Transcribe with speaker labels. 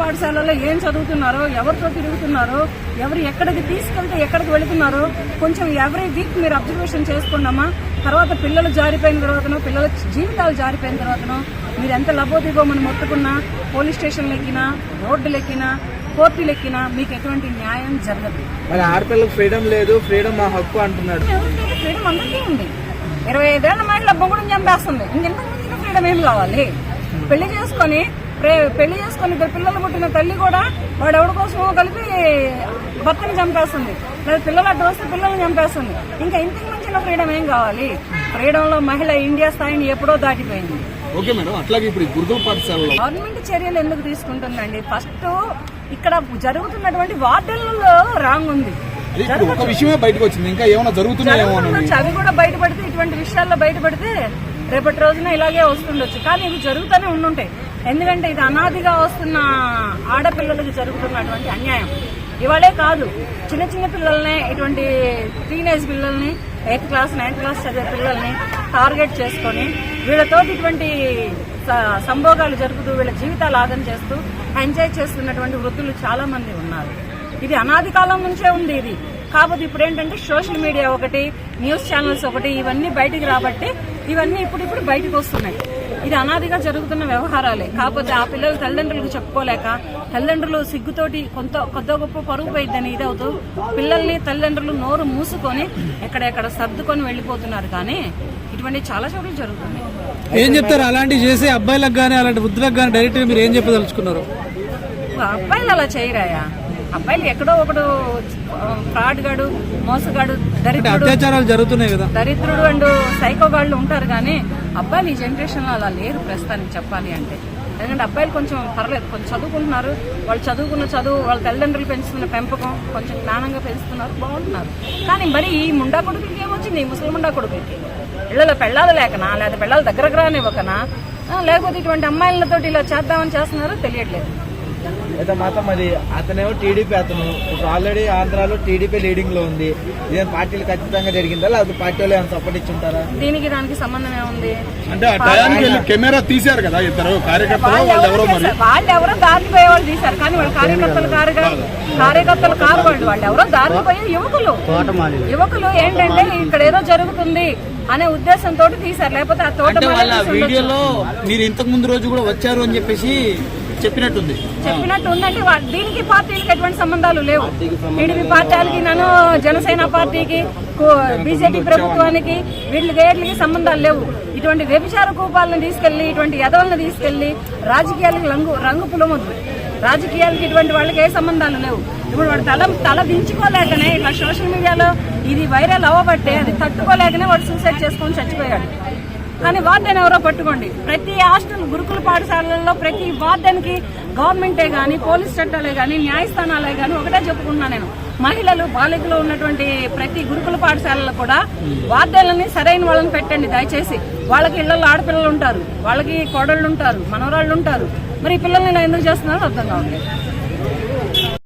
Speaker 1: పాఠశాలలో ఏం చదువుతున్నారో ఎవరితో తిరుగుతున్నారో ఎవరు ఎక్కడికి తీసుకెళ్తే ఎక్కడికి వెళుతున్నారో కొంచెం ఎవ్రీ వీక్ మీరు అబ్జర్వేషన్ చేసుకున్నామా? తర్వాత పిల్లలు జారిపోయిన తర్వాతనో పిల్లల జీవితాలు జారిపోయిన తర్వాతనో మీరు ఎంత లబోదిబోమని మొత్తుకున్నా పోలీస్ స్టేషన్లు ఎక్కినా రోడ్డులు ఎక్కినా కోర్టులు ఎక్కినా మీకు ఎటువంటి న్యాయం జరగదు.
Speaker 2: మరి ఆడపిల్లలకు ఫ్రీడమ్ లేదు ఫ్రీడమ్ మా హక్కు అంటున్నాడు.
Speaker 1: ఫ్రీడమ్ అందరికీ ఉంది. ఇరవై ఐదేళ్ళ మహిళ బొంగుడు చంపేస్తుంది. మించిన ఫ్రీడమ్ ఏం కావాలి? పెళ్ళి చేసుకొని పెళ్ళి చేసుకొని ఇద్దరు పిల్లలు పుట్టిన తల్లి కూడా వాడు ఎవరి కోసమో కలిపి భర్తని చంపేస్తుంది. లేదా పిల్లలు అడ్డు వస్తే పిల్లల్ని చంపేస్తుంది. ఇంకా ఇంతకు మించిన ఫ్రీడమ్ ఏం కావాలి? ఫ్రీడమ్లో మహిళ ఇండియా స్థాయిని ఎప్పుడో దాటిపోయింది.
Speaker 3: Okay madam. అట్లాగే ఇప్పుడు గురుకుల పాఠశాలలో
Speaker 1: గవర్నమెంట్ చర్యలు ఎందుకు తీసుకుంటుందండి? ఫస్ట్ ఇక్కడ జరుగుతున్నటువంటి వార్డన్లలో రాంగ్ ఉంది.
Speaker 3: ఒక విషయమే బయటకు వచ్చింది ఇంకా ఏమైనా జరుగుతున్నాయేమో
Speaker 1: అవి కూడా బయటపడితే ఇటువంటి విషయాల్లో బయటపడితే రేపటి రోజున ఇలాగే వస్తుండొచ్చు. కానీ ఇవి జరుగుతూనే ఉండుంటాయి. ఎందుకంటే ఇది అనాదిగా వస్తున్న ఆడపిల్లలకు జరుగుతున్నటువంటి అన్యాయం. ఇవాళే కాదు చిన్న చిన్న పిల్లల్ని ఇటువంటి టీనేజ్ పిల్లల్ని ఎయిత్ క్లాస్ నైన్త్ క్లాస్ చదివే పిల్లల్ని టార్గెట్ చేసుకొని వీళ్ళతోటి ఇటువంటి సంభోగాలు జరుపుతూ వీళ్ళ జీవితాలు ఆగం చేస్తూ ఎంజాయ్ చేస్తున్నటువంటి వృద్ధులు చాలా మంది ఉన్నారు. ఇది అనాది కాలం నుంచే ఉంది ఇది. కాకపోతే ఇప్పుడు ఏంటంటే సోషల్ మీడియా ఒకటి న్యూస్ ఛానల్స్ ఒకటి ఇవన్నీ బయటికి రాబట్టి ఇవన్నీ ఇప్పుడు ఇప్పుడు బయటకు వస్తున్నాయి. ఇది అనాదిగా జరుగుతున్న వ్యవహారాలే. కాకపోతే ఆ పిల్లలు తల్లిదండ్రులకు చెప్పుకోలేక తల్లిదండ్రులు సిగ్గుతోటి కొంత కొద్ద గొప్ప పరుగు పోయిద్దని ఇదవుతూ పిల్లల్ని తల్లిదండ్రులు నోరు మూసుకొని ఎక్కడెక్కడ సర్దుకొని వెళ్ళిపోతున్నారు. కానీ ఇటువంటి చాలా చోట్ల జరుగుతున్నాయి
Speaker 4: ఏం చెప్తారు? అలాంటివి చేసే అబ్బాయిలకు కానీ అలాంటి వృద్ధులకు కానీ డైరెక్ట్గా మీరు ఏం చెప్పదలుచుకున్నారు?
Speaker 1: అబ్బాయిలు అలా చేయరాయా? అబ్బాయిలు ఎక్కడో ఒకడు ఫ్రాడ్ గాడు మోసగాడు దరిద్రుడు
Speaker 4: అత్యాచారాలు జరుగుతున్నాయి కదా.
Speaker 1: దరిద్రుడు అండ్ సైకోగాళ్ళు ఉంటారు కానీ అబ్బాయిలు ఈ జనరేషన్లో అలా లేరు ప్రస్తుతానికి చెప్పాలి అంటే. ఎందుకంటే అబ్బాయిలు కొంచెం పర్లేదు కొంచెం చదువుకుంటున్నారు. వాళ్ళు చదువుకున్న చదువు వాళ్ళ తల్లిదండ్రులు పెంచుతున్న పెంపకం కొంచెం జ్ఞానంగా పెంచుతున్నారు బాగుంటున్నారు. కానీ మరి ఈ ముండా కొడుకులకి ఏమొచ్చింది? ఈ ముసలి ముండా కొడుకులకి? ఇళ్ళలో పెళ్ళాలు లేకనా? లేదా పెళ్ళాలు దగ్గరకు రానివ్వకనా? లేకపోతే ఇటువంటి అమ్మాయిలతోటి ఇలా చేద్దామని చేస్తున్నారో తెలియట్లేదు.
Speaker 2: అయితే మాత్రం మరి అతనేమో టీడీపీ అతను. ఇప్పుడు ఆల్రెడీ ఆంధ్రాలో టీడీపీ లీడింగ్లో ఉంది. ఇదేం పార్టీలు ఖచ్చితంగా జరిగిందా? లేకపోతే పార్టీ వాళ్ళు ఏమైనా సపోర్ట్ ఇచ్చుంటారా?
Speaker 1: దీనికి దానికి సంబంధం ఏముంది?
Speaker 3: అంటే ఆ టయానికి వెళ్ళి కెమెరా తీశారు కదా ఇద్దరు కార్యకర్తలు
Speaker 1: వాళ్ళు ఎవరో
Speaker 3: మరి.
Speaker 1: వాళ్ళు ఎవరో దారిని పోయే వాళ్ళు తీశారు. కానీ వాళ్ళు కార్యకర్తలు కారుగా కార్యకర్తలు కారు వాళ్ళు వాళ్ళు ఎవరో దారిని పోయే యువకులు యువకులు ఏంటంటే ఇక్కడ ఏదో జరుగుతుంది అనే ఉద్దేశంతో తీశారు. లేకపోతే ఆ తోట.
Speaker 5: వీడియోలో మీరు ఇంతకు ముందు రోజు కూడా వచ్చారు అని చెప్పేసి చెప్పినట్టుంది.
Speaker 1: చెప్పినట్టు ఉందంటే దీనికి పార్టీలకు ఎటువంటి సంబంధాలు లేవు. టీడీపీ పార్టీలకి నన్ను జనసేన పార్టీకి బీజేపీ ప్రభుత్వానికి వీళ్ళకి వీటికి సంబంధాలు లేవు. ఇటువంటి వ్యభిచార కూపాలను తీసుకెళ్ళి ఇటువంటి ఎదవలను తీసుకెళ్ళి రాజకీయాలకు రంగు రంగు పులమొద్దు. రాజకీయాలకి ఇటువంటి వాళ్ళకి ఏ సంబంధాలు లేవు. ఇప్పుడు వాడు తల తల దించుకోలేకనే ఇట్లా సోషల్ మీడియాలో ఇది వైరల్ అవ్వబట్టే అది తట్టుకోలేకనే వాడు సూసైడ్ చేసుకొని చచ్చిపోయాడు. కానీ వార్డెన్ ఎవరో పట్టుకోండి. ప్రతి హాస్టల్ గురుకుల పాఠశాలల్లో ప్రతి వార్డెన్కి గవర్నమెంటే కానీ పోలీస్ చట్టాలే కానీ న్యాయస్థానాలే కానీ ఒకటే చెప్పుకుంటున్నా నేను. మహిళలు బాలికలు ఉన్నటువంటి ప్రతి గురుకుల పాఠశాలలో కూడా వార్డెన్లని సరైన వాళ్ళని పెట్టండి దయచేసి. వాళ్ళకి ఇళ్ళలో ఆడపిల్లలు ఉంటారు. వాళ్ళకి కోడళ్ళు ఉంటారు. మనవరాళ్ళు ఉంటారు. మరి ఈ పిల్లల్ని ఇలా ఎందుకు చేస్తున్నారో అర్థం కావట్లేదు.